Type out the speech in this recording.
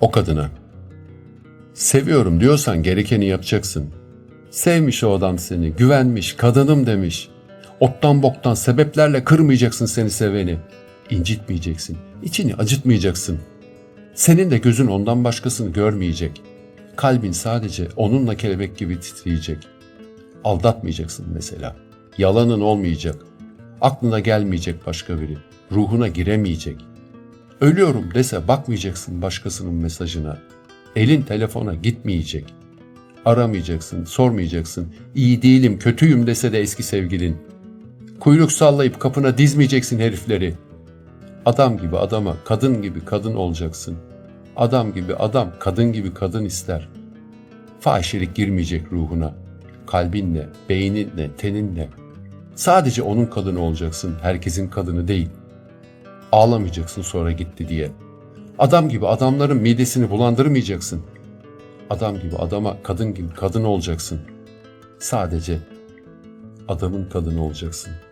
o kadına. Seviyorum diyorsan gerekeni yapacaksın. Sevmiş o adam seni, güvenmiş, kadınım demiş. Ottan boktan sebeplerle kırmayacaksın seni seveni. İncitmeyeceksin, içini acıtmayacaksın. Senin de gözün ondan başkasını görmeyecek. Kalbin sadece onunla kelebek gibi titreyecek. Aldatmayacaksın mesela. Yalanın olmayacak. Aklına gelmeyecek başka biri. Ruhuna giremeyecek. Ölüyorum dese bakmayacaksın başkasının mesajına. Elin telefona gitmeyecek. Aramayacaksın, sormayacaksın. İyi değilim, kötüyüm dese de eski sevgilin. Kuyruk sallayıp kapına dizmeyeceksin herifleri. Adam gibi adama, kadın gibi kadın olacaksın. Adam gibi adam, kadın gibi kadın ister. Fahişelik girmeyecek ruhuna. Kalbinle, beyninle, teninle. Sadece onun kadını olacaksın, herkesin kadını değil. Ağlamayacaksın sonra gitti diye. Adam gibi adamların midesini bulandırmayacaksın. Adam gibi adama, kadın gibi kadın olacaksın. Sadece adamın kadını olacaksın.''